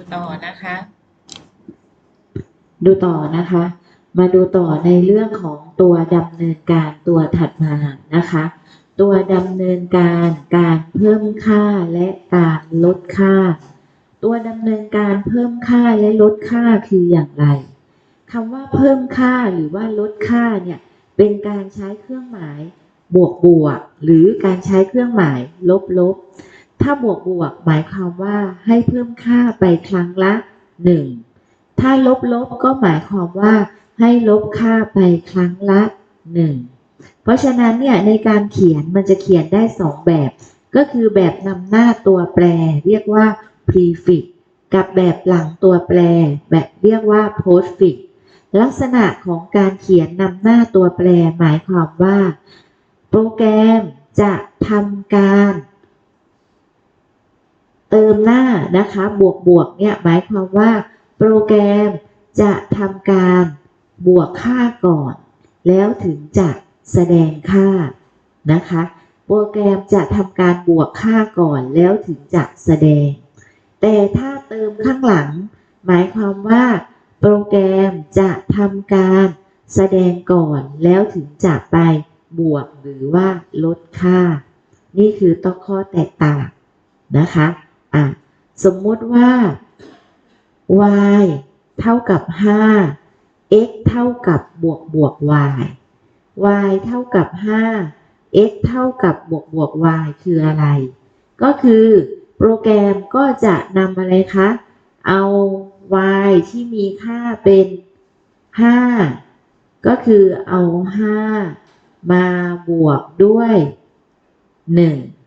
ดูต่อนะคะ ดูต่อนะคะ มาดูต่อในเรื่องของตัวดำเนินการตัวถัดมานะคะ ตัวดำเนินการการเพิ่มค่าและการลดค่า ตัวดำเนินการเพิ่มค่าและลดค่าคืออย่างไรคำว่าเพิ่มค่าหรือว่าลดค่าเนี่ยเป็นการใช้เครื่องหมายบวกบวกหรือการใช้เครื่องหมายลบลบ ถ้าบวกบวกหมายความว่าให้เพิ่มค่าไปครั้งละหนึ่งถ้าลบลบก็หมายความว่าให้ลบค่าไปครั้งละหนึ่งเพราะฉะนั้นเนี่ยในการเขียนมันจะเขียนได้สองแบบ ก็คือแบบนำหน้าตัวแปร เรียกว่า prefix กับแบบหลังตัวแปร แบบเรียกว่า postfix ลักษณะของการเขียนนำหน้าตัวแปรหมายความว่า โปรแกรมจะทำการ เติมหน้านะคะบวกบวกเนี่ยหมายความว่า โปรแกรมจะทำการบวกค่าก่อน แล้วถึงจะแสดงค่านะคะ โปรแกรมจะทำการบวกค่าก่อนแล้วถึงจะแสดง แต่ถ้าเติมข้างหลัง หมายความว่า โปรแกรมจะทำการแสดงก่อนแล้วถึงจะไปบวกหรือว่าลดค่า นี่คือต้องข้อแตกต่างนะคะ อะสมมุติว่า y เท่ากับ 5 x เท่ากับบวกบวก y y เท่ากับ 5 x เท่ากับบวกบวก y คืออะไร ก็คือโปรแกรมก็จะนำอะไรคะ เอา y ที่มีค่าเป็น 5 ก็คือเอา 5 มาบวกด้วย 1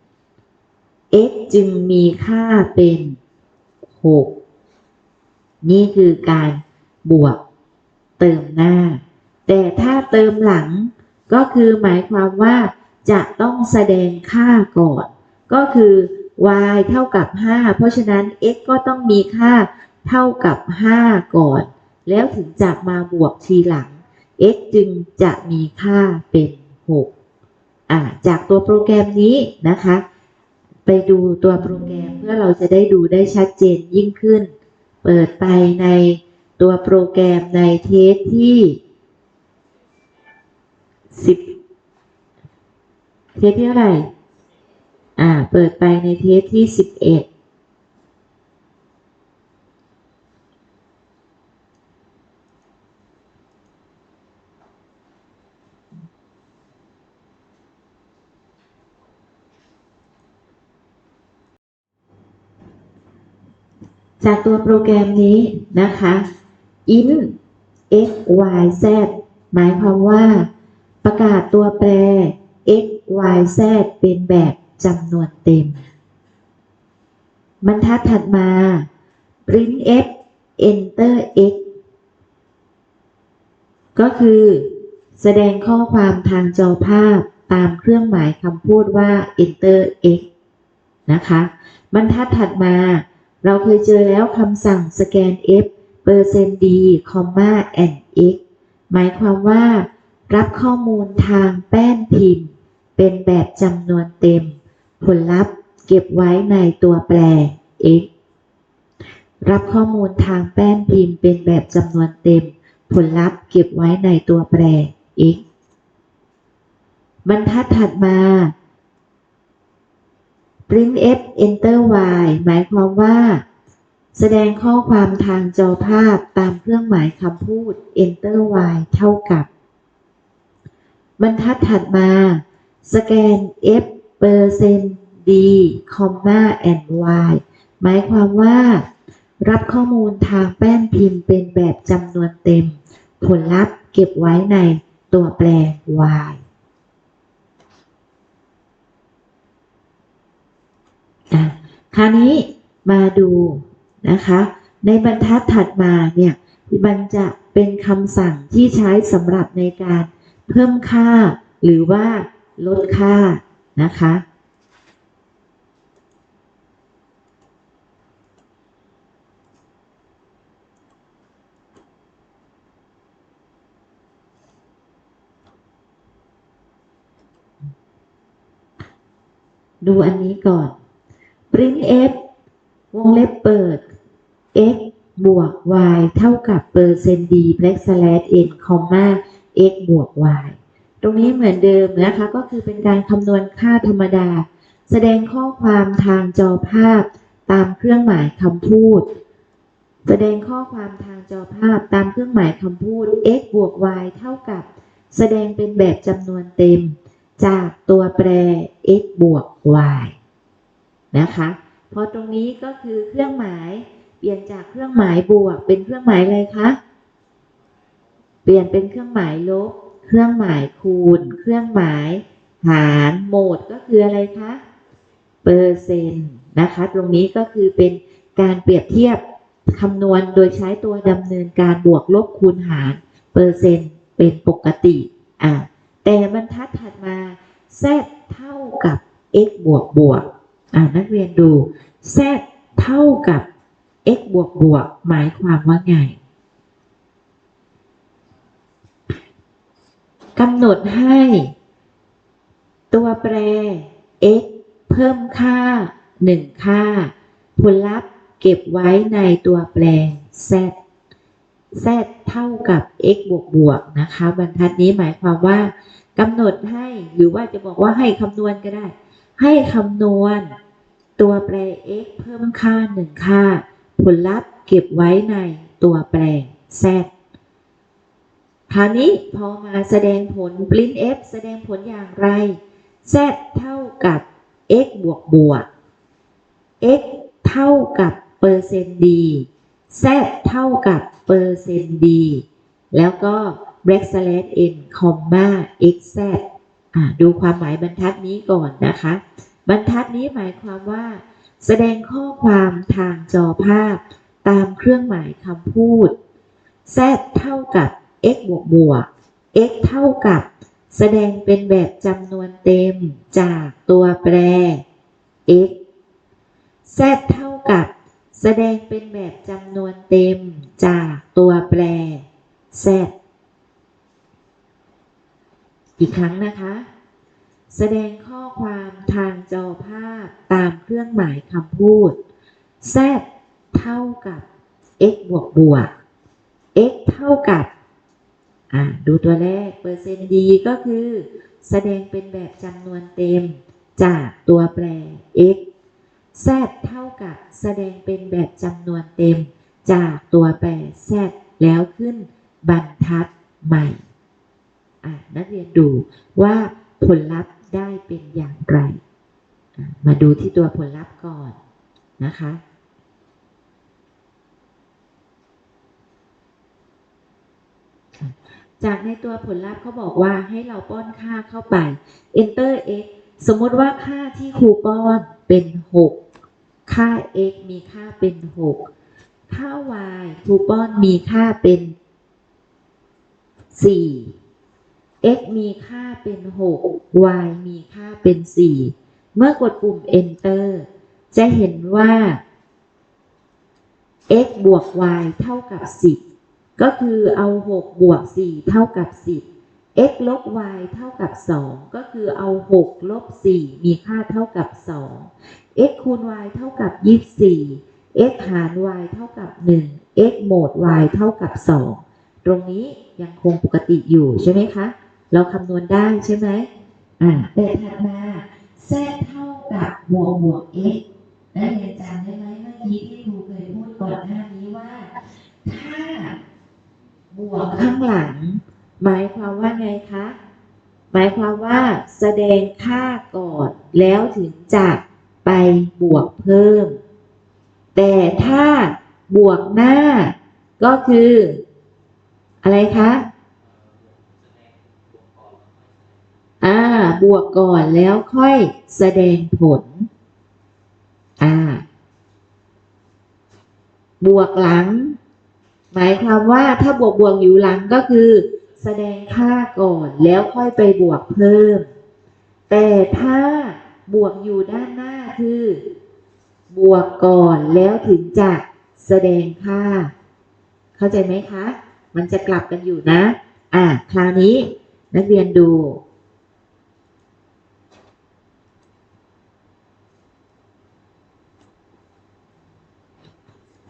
x จึงมีค่าเป็น 6 นี่คือการบวกเติมหน้า แต่ถ้าเติมหลังก็คือหมายความว่าจะต้องแสดงค่าก่อน ก็คือ y เท่ากับ 5 เพราะฉะนั้น x ก็ต้องมีค่าเท่ากับ 5 ก่อน แล้วถึงจะมาบวกทีหลัง x จึงจะมีค่าเป็น 6 อ่าจากตัวโปรแกรมนี้นะคะ ไปดูตัวโปรแกรมเพื่อเราจะได้ดูได้ชัดเจนยิ่งขึ้น เปิดไปในตัวโปรแกรมในเทสที่สิบเทสที่เท่าไหร่ อ่า เปิดไปในเทสที่สิบเอ็ด จากตัวโปรแกรมนี้นะคะ in x y z หมายความว่า ประกาศตัวแปร x y z เป็นแบบจำนวนเต็ม บรรทัดถัดมา print f enter x ก็คือแสดงข้อความทางจอภาพตามเครื่องหมายคำพูดว่า enter x นะคะ บรรทัดถัดมา เราเคยเจอแล้วคำสั่งสแกน f เปอร์เซนต์ d คอมมา and x หมายความว่า รับข้อมูลทางแป้นพิมพ์ เป็นแบบจำนวนเต็ม ผลลัพธ์เก็บไว้ในตัวแปร x รับข้อมูลทางแป้นพิมพ์เป็นแบบจำนวนเต็ม ผลลัพธ์เก็บไว้ในตัวแปร x บรรทัดถัดมา print f enter y หมายความว่า แสดงข้อความทางจอภาพตามเครื่องหมายคำพูด enter y เท่ากับ บรรทัดถัดมา สแกน f เปอร์เซนต์ d คอมมา and y หมายความว่า รับข้อมูลทางแป้นพิมพ์เป็นแบบจำนวนเต็ม ผลลัพธ์เก็บไว้ในตัวแปร y อะคราวนี้มาดูนะคะ ในบรรทัดถัดมาเนี่ยมันจะเป็นคำสั่งที่ใช้สำหรับในการเพิ่มค่าหรือว่าลดค่านะคะดูอันนี้ก่อน print f วงเล็บเปิด x บวก y เท่ากับเปอร์เซนต์ d backslash n คอมมา x บวก y ตรงนี้เหมือนเดิมนะคะ ก็คือเป็นการคำนวณค่าธรรมดา แสดงข้อความทางจอภาพตามเครื่องหมายคำพูด แสดงข้อความทางจอภาพตามเครื่องหมายคำพูด x บวก y เท่ากับ แสดงเป็นแบบจำนวนเต็ม จากตัวแปร x บวก y นะคะพราะตรงนี้ก็คือเครื่องหมายเปลี่ยนจากเครื่องหมายบวก เป็นเครื่องหมายอะไรคะ เปลี่ยนเป็นเครื่องหมายลบ เครื่องหมายคูณ เครื่องหมายหารโหมดก็คืออะไรคะเปอร์เซ็นต์นะคะ ตรงนี้ก็คือเป็นการเปรียบเทียบคำนวณโดยใช้ตัวดำเนินการบวกลบคูณหารเปอร์เซ็นต์เป็นปกติอะแต่บรรทัดถัดมา z เท่ากับ x บวกบวก อะนักเรียนดู z เท่ากับ x บวกบวกหมายความว่าไงกำหนดให้ ตัวแปร x เพิ่มค่า 1 ค่า ผลลัพธ์เก็บไว้ในตัวแปร z z เท่ากับ x บวกบวกนะคะ บรรทัดนี้หมายความว่ากำหนดให้หรือว่าจะบอกว่าให้คำนวณก็ได้ ให้คำนวณ ตัวแปร x เพิ่มค่า 1 ค่า ผลลัพธ์เก็บไว้ในตัวแปร z คราวนี้พอมาแสดงผล print f แสดงผลอย่างไร z เท่ากับ x บวกบวก x เท่ากับเปอร์เซ็นต์ d z เท่ากับเปอร์เซ็นต์ d แล้วก็ backslash n คอมมา x z ดูความหมายบรรทัดนี้ก่อนนะคะ บรรทัดนี้หมายความว่า แสดงข้อความทางจอภาพ ตามเครื่องหมายคำพูด z เท่ากับ x บวกบวก x เท่ากับ แสดงเป็นแบบจำนวนเต็มจากตัวแปร x z เท่ากับ แสดงเป็นแบบจำนวนเต็มจากตัวแปร z อีกครั้งนะคะ แสดงข้อความทางจอภาพตามเครื่องหมายคำพูด z เท่ากับ x บวกบวก x เท่ากับ อ่าดูตัวแรก เปอร์เซ็นต์ d ก็คือ แสดงเป็นแบบจำนวนเต็มจากตัวแปร x z เท่ากับแสดงเป็นแบบจำนวนเต็ม จากตัวแปร z แล้วขึ้นบรรทัดใหม่ อะ นักเรียนดูว่าผลลัพธ์ ได้เป็นอย่างไร มาดูที่ตัวผลลัพธ์ก่อนนะคะ จากในตัวผลลัพธ์เขาบอกว่าให้เราป้อนค่าเข้าไป enter x สมมติว่าค่าที่ครูป้อนเป็น 6 ค่า x มีค่าเป็น 6 ค่า y ครูป้อนมีค่าเป็น 4 x มีค่าเป็น 6 y มีค่าเป็น 4 เมื่อกดปุ่ม enter จะเห็นว่า x บวก y เท่ากับ 10 ก็คือเอา 6 บวก 4 เท่ากับ 10 x ลบ y เท่ากับ 2 ก็คือเอา 6 ลบ 4 มีค่าเท่ากับ 2 x คูณ y เท่ากับ 24 x หาร y เท่ากับ 1 x โหมด y เท่ากับ 2 ตรงนี้ยังคงปกติอยู่ใช่ไหมคะ เราคำนวณได้ใช่ไหมอ่าแต่ถัดมา z เท่ากับบวกบวก x นักเรียนจำได้ไหมเมื่อกี้ที่ครูเคยพูดก่อนหน้านี้ว่า ถ้าบวกข้างหลัง หมายความว่าไงคะ หมายความว่าแสดงค่าก่อน แล้วถึงจะไปบวกเพิ่ม แต่ถ้าบวกหน้าก็คือ อะไรคะ อ่า บวกก่อนแล้วค่อยแสดงผล อ่า บวกหลัง หมายความว่าถ้าบวกบวกอยู่หลังก็คือ แสดงค่าก่อนแล้วค่อยไปบวกเพิ่ม แต่ถ้าบวกอยู่ด้านหน้าคือ บวกก่อนแล้วถึงจะแสดงค่า เข้าใจไหมคะ มันจะกลับกันอยู่นะ อะ คราวนี้นักเรียนดู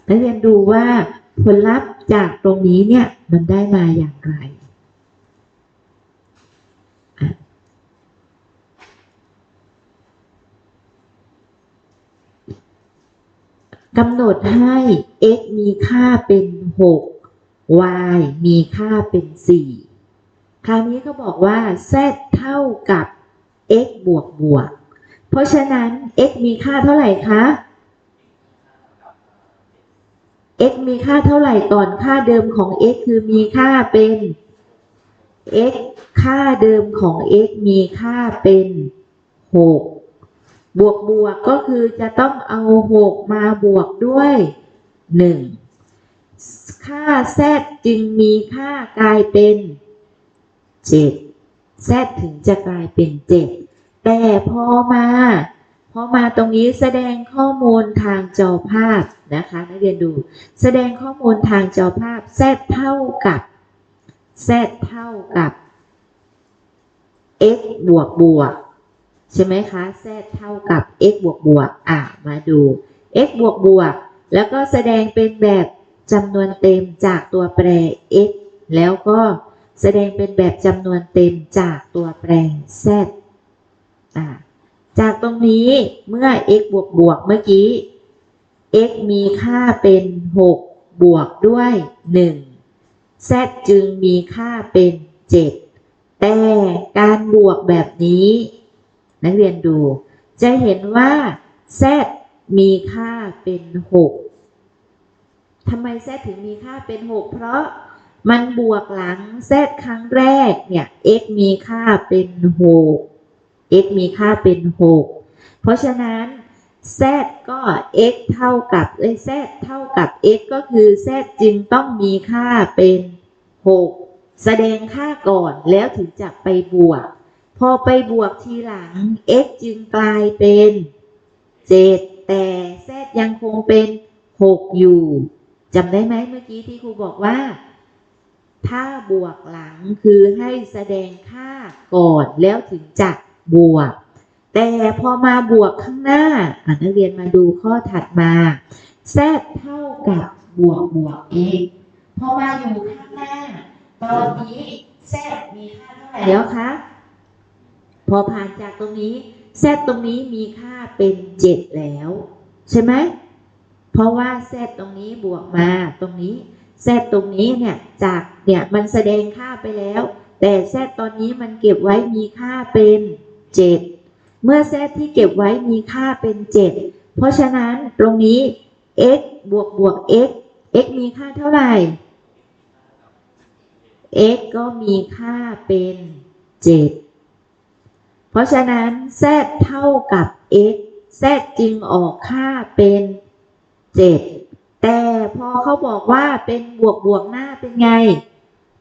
นักเรียนดูว่าผลลัพธ์จากตรงนี้เนี่ยมันได้มาอย่างไร กำหนดให้ x มีค่าเป็น 6 y มีค่าเป็น 4 คราวนี้เขาบอกว่า z เท่ากับ x บวกบวก เพราะฉะนั้น x มีค่าเท่าไหร่คะ x มีค่าเท่าไหร่ก่อนค่าเดิมของ x คือมีค่าเป็น x ค่าเดิมของ x มีค่าเป็น 6 บวกบวกก็คือจะต้องเอา 6 มาบวกด้วย 1 ค่า z จึงมีค่ากลายเป็น 7 z ถึงจะกลายเป็น 7 แต่พอมา พอมาตรงนี้แสดงข้อมูลทางจอภาพนะคะนักเรียนดู แสดงข้อมูลทางจอภาพ z เท่ากับ z เท่ากับ x บวกบวกใช่ไหมคะ z เท่ากับ x บวกบวกอะมาดู x บวกบวก แล้วก็แสดงเป็นแบบจำนวนเต็มจากตัวแปร x แล้วก็แสดงเป็นแบบจำนวนเต็มจากตัวแปร z อะ จากตรงนี้เมื่อ x บวกบวกเมื่อกี้ x มีค่าเป็น 6 บวกด้วย 1 z จึงมีค่าเป็น 7 แต่การบวกแบบนี้ นักเรียนดู จะเห็นว่า z มีค่าเป็น 6ทำไม z ถึงมีค่าเป็น 6 เพราะมันบวกหลัง z ครั้งแรกเนี่ย x มีค่าเป็น 6 x มีค่าเป็น 6 เพราะฉะนั้น z ก็ x เท่ากับเอ้ย z เท่ากับ x ก็คือ z จึงต้องมีค่าเป็น 6 แสดงค่าก่อนแล้วถึงจะไปบวก พอไปบวกทีหลัง x จึงกลายเป็น 7 แต่ z ยังคงเป็น 6 อยู่จำได้ไหมเมื่อกี้ที่ครูบอกว่า ถ้าบวกหลังคือให้แสดงค่าก่อนแล้วถึงจะ บวก แต่พอมาบวกข้างหน้าอะนักเรียนมาดูข้อถัดมา z เท่ากับบวกบวก x พอมาอยู่ข้างหน้า ตอนนี้ z มีค่าเท่าไหร่แล้วคะ พอผ่านจากตรงนี้ z ตรงนี้มีค่าเป็น7แล้ว ใช่ไหม เพราะว่า z ตรงนี้บวกมาตรงนี้ z ตรงนี้เนี่ยจากเนี่ยมันแสดงค่าไปแล้ว แต่ z ตอนนี้มันเก็บไว้มีค่าเป็น 7 เมื่อ z ที่เก็บไว้มีค่าเป็น 7 เพราะฉะนั้นตรงนี้ x บวกบวก x x มีค่าเท่าไหร่ x ก็มีค่าเป็น 7 เพราะฉะนั้น z เท่ากับ x z จึงออกค่าเป็น 7 แต่พอเขาบอกว่าเป็นบวกบวกหน้าเป็นไง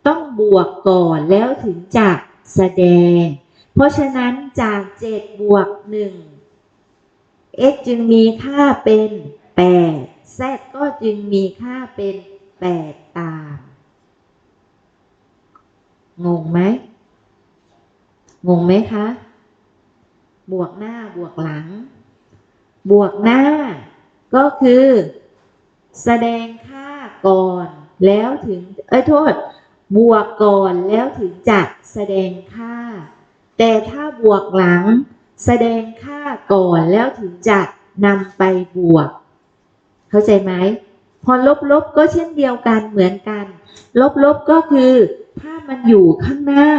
ต้องบวกก่อนแล้วถึงจะแสดง เพราะฉะนั้นจาก 7 บวก 1 x จึงมีค่าเป็น 8 z ก็จึงมีค่าเป็น 8 ตาม งงไหม งงไหมคะ บวกหน้าบวกหลัง บวกหน้าก็คือ แสดงค่าก่อนแล้วถึง เอ้ยโทษ บวกก่อนแล้วถึงจะแสดงค่า แต่ถ้าบวกหลังแสดงค่าก่อนแล้วถึงจะนำไปบวก เข้าใจไหม พอลบลบก็เช่นเดียวกันเหมือนกัน ลบลบก็คือ ถ้ามันอยู่ข้างหน้า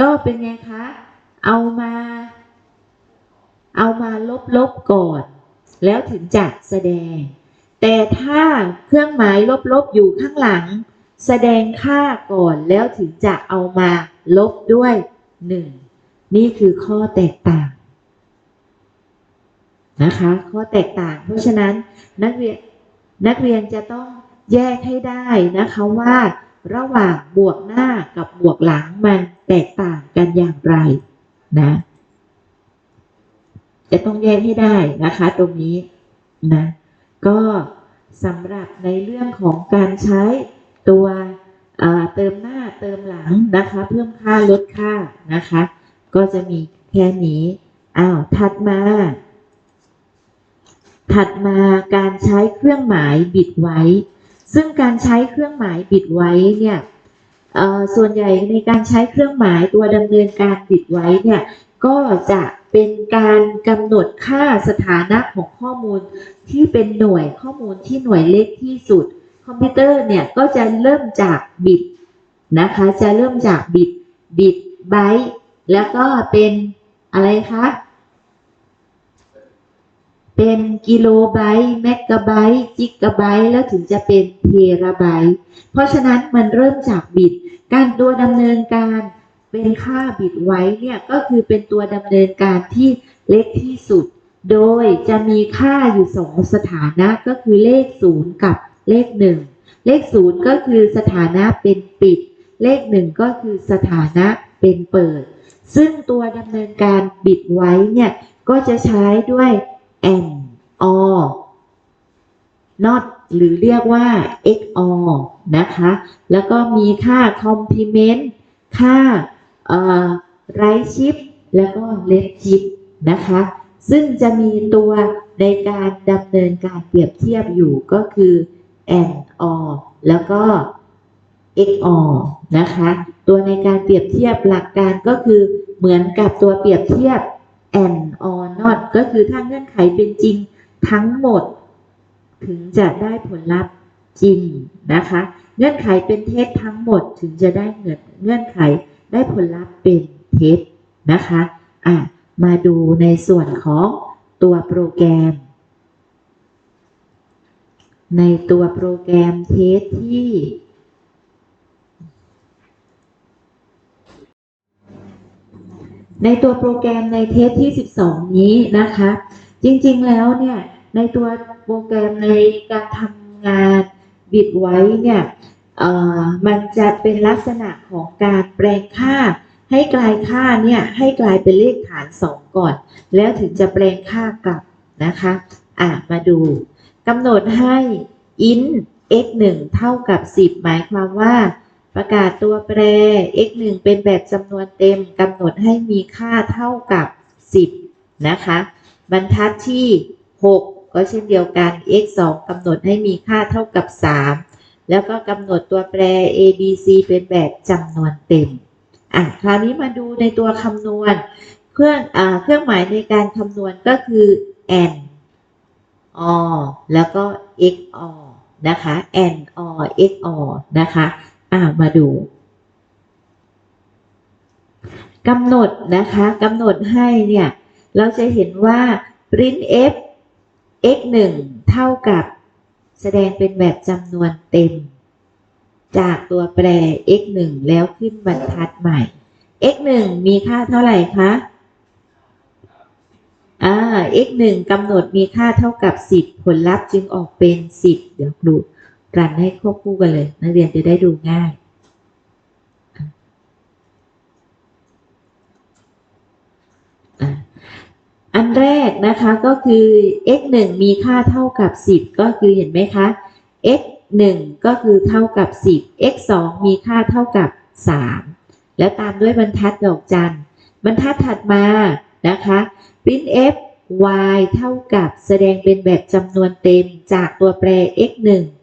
ก็เป็นไงคะ เอามา เอามาลบลบก่อน แล้วถึงจะแสดง แต่ถ้าเครื่องหมายลบลบอยู่ข้างหลัง แสดงค่าก่อนแล้วถึงจะเอามาลบด้วย หนึ่งนี่คือข้อแตกต่างนะคะ ข้อแตกต่าง เพราะฉะนั้นนักเรียนนักเรียนจะต้องแยกให้ได้นะคะว่า ระหว่างบวกหน้ากับบวกหลังมันแตกต่างกันอย่างไรนะ จะต้องแยกให้ได้นะคะ ตรงนี้นะ ก็สำหรับในเรื่องของการใช้ตัว เติมหน้าเติมหลังนะคะ เพิ่มค่าลดค่านะคะ ก็จะมีแค่นี้อ้าวถัดมา ถัดมาการใช้เครื่องหมายบิดไว้ ซึ่งการใช้เครื่องหมายบิดไว้เนี่ยเอ่อส่วนใหญ่ในการใช้เครื่องหมายตัวดำเนินการบิดไว้เนี่ยก็จะเป็นการกำหนดค่าสถานะของข้อมูลที่เป็นหน่วยข้อมูลที่หน่วยเล็กที่สุด คอมพิวเตอร์เนี่ยก็จะเริ่มจากบิต นะคะ จะเริ่มจากบิตบิตไบต์แล้วก็เป็นอะไรคะเป็นกิโลไบต์เมกะไบต์จิกะไบต์แล้วถึงจะเป็นเทราไบต์เพราะฉะนั้นมันเริ่มจากบิต การตัวดำเนินการเป็นค่าบิตไว้เนี่ยก็คือเป็นตัวดำเนินการที่เล็กที่สุด โดยจะมีค่าอยู่สองสถานะก็คือเลขศูนย์กับเลขหนึ่งเลขศูนย์ก็คือสถานะเป็นปิด เลขหนึ่งก็คือสถานะเป็นเปิด ซึ่งตัวดำเนินการบิตไว้เนี่ยก็จะใช้ด้วย and or not หรือเรียกว่า XOR นะคะ แล้วก็มีค่า complement ค่า right shift แล้วก็ left shift นะคะ ซึ่งจะมีตัวในการดำเนินการเปรียบเทียบอยู่ก็คือ and or แล้วก็ XOR นะคะ ตัวในการเปรียบเทียบหลักการก็คือเหมือนกับตัวเปรียบเทียบ and or not ก็คือถ้าเงื่อนไขเป็นจริงทั้งหมด ถึงจะได้ผลลัพธ์จริงนะคะ เงื่อนไขเป็นเท็จทั้งหมดถึงจะได้เงื่อนเงื่อนไขได้ผลลัพธ์เป็นเท็จนะคะอะมาดูในส่วนของตัวโปรแกรม ในตัวโปรแกรมเทสที่ ในตัวโปรแกรมในเทสที่ 12 นี้นะคะ จริงๆแล้วเนี่ยในตัวโปรแกรมในการทำงานบิดไว้เนี่ยมันจะเป็นลักษณะของการแปลงค่า ให้กลายค่าเนี่ยให้กลายเป็นเลขฐาน 2 ก่อน แล้วถึงจะแปลงค่ากลับนะคะอะมาดูกำหนดให้ int x 1เท่ากับ 10 หมายความว่า ประกาศตัวแปร x 1เป็นแบบจำนวนเต็มกำหนดให้มีค่าเท่ากับ 10 นะคะ บรรทัดที่ 6 ก็เช่นเดียวกัน x 2กำหนดให้มีค่าเท่ากับ 3 แล้วก็กำหนดตัวแปร a b c เป็นแบบจำนวนเต็มอะคราวนี้มาดูในตัวคำนวณ เครื่องอ่าเครื่องหมายในการคำนวณก็คือ and or แล้วก็ xor นะคะ and or xor นะคะ อ่ามาดูกำหนดนะคะกำหนดให้เนี่ย เราจะเห็นว่า print f x 1เท่ากับแสดงเป็นแบบจำนวนเต็ม จากตัวแปร x 1แล้วขึ้นบรรทัดใหม่ x 1มีค่าเท่าไหร่คะอ่า x 1กำหนดมีค่าเท่ากับ 10 ผลลัพธ์จึงออกเป็น 10 เดี๋ยวครู รันให้ควบคู่กันเลย นักเรียนจะได้ดูง่ายอันแรกนะคะก็คือ x 1มีค่าเท่ากับ 10 ก็คือเห็นไหมคะ x 1ก็คือเท่ากับ 10 x 2มีค่าเท่ากับ 3 แล้วตามด้วยบรรทัดดอกจันบรรทัดถัดมานะคะ print f y เท่ากับแสดงเป็นแบบจำนวนเต็มจากตัวแปร x 1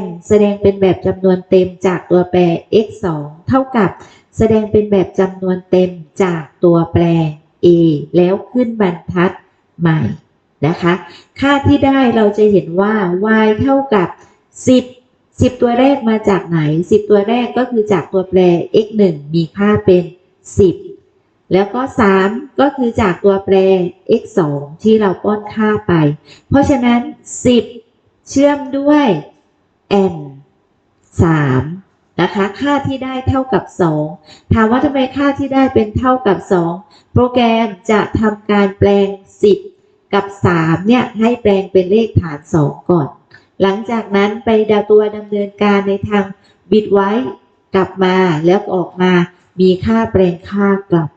n แสดงเป็นแบบจำนวนเต็มจากตัวแปร x 2เท่ากับ แสดงเป็นแบบจำนวนเต็มจากตัวแปร a แล้วขึ้นบรรทัดใหม่นะคะ ค่าที่ได้เราจะเห็นว่า y เท่ากับ 10 10 ตัวแรกมาจากไหน 10 ตัวแรกก็คือจากตัวแปร x 1มีค่าเป็น 10 แล้วก็ 3 ก็คือจากตัวแปร x 2ที่เราป้อนค่าไป เพราะฉะนั้น 10 เชื่อมด้วย n 3นะคะ ค่าที่ได้เท่ากับ 2 ถามว่าทำไมค่าที่ได้เป็นเท่ากับ 2 โปรแกรมจะทำการแปลง 10 กับ 3 เนี่ย ให้แปลงเป็นเลขฐาน 2 ก่อน หลังจากนั้นไปดาวตัวดำเนินการในทางบิตไว้กลับมาแล้วออกมามีค่าแปลงค่ากลับ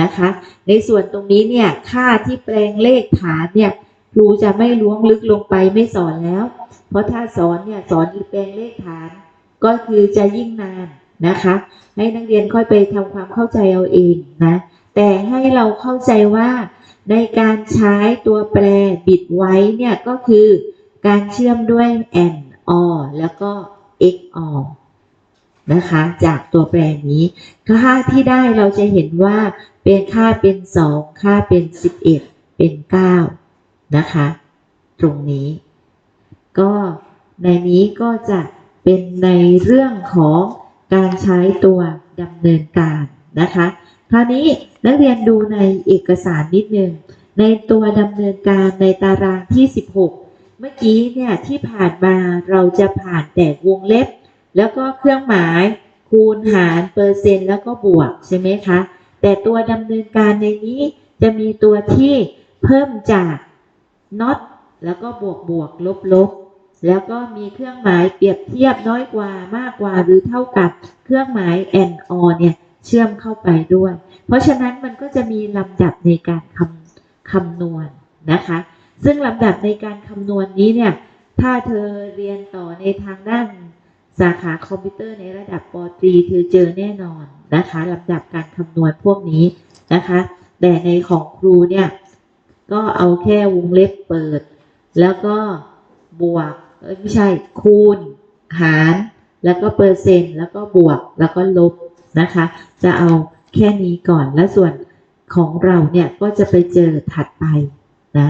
นะคะ ในส่วนตรงนี้เนี่ย ค่าที่แปลงเลขฐานเนี่ยครูจะไม่ล้วงลึกลงไปไม่สอนแล้ว เพราะถ้าสอนเนี่ยสอนแปลงเลขฐาน ก็คือจะยิ่งนานนะคะ ให้นักเรียนค่อยไปทำความเข้าใจเอาเองนะ แต่ให้เราเข้าใจว่าในการใช้ตัวแปรบิดไว้เนี่ยก็คือการเชื่อมด้วย and or แล้วก็ xor นะคะ จากตัวแปรนี้ ค่าที่ได้เราจะเห็นว่าเป็นค่าเป็น 2 ค่าเป็น 11 เป็น 9 นะคะ ตรงนี้ ก็ในนี้ก็จะเป็นในเรื่องของการใช้ตัวดำเนินการนะคะคราวนี้นักเรียนดูในเอกสารนิดนึงในตัวดำเนินการในตารางที่ 16 เมื่อกี้เนี่ยที่ผ่านมาเราจะผ่านแต่วงเล็บ แล้วก็เครื่องหมายคูณหารเปอร์เซ็นต์แล้วก็บวกใช่ไหมคะแต่ตัวดำเนินการในนี้จะมีตัวที่เพิ่มจาก not แล้วก็บวกบวกลบลบ แล้วก็มีเครื่องหมายเปรียบเทียบน้อยกว่ามากกว่าหรือเท่ากับเครื่องหมาย and or เนี่ยเชื่อมเข้าไปด้วย เพราะฉะนั้นมันก็จะมีลำดับในการคำคำนวณนะคะ ซึ่งลำดับในการคำนวณนี้เนี่ย ถ้าเธอเรียนต่อในทางด้านสาขาคอมพิวเตอร์ในระดับปตรีเธอเจอแน่นอนนะคะลำดับการคำนวณพวกนี้นะคะ แต่ในของครูเนี่ย ก็เอาแค่วงเล็บเปิด แล้วก็บวก เอ้ยไม่ใช่คูณ หาร แล้วก็เปอร์เซ็นต์ แล้วก็บวกแล้วก็ลบนะคะ จะเอาแค่นี้ก่อนและส่วนของเราเนี่ยก็จะไปเจอถัดไปนะ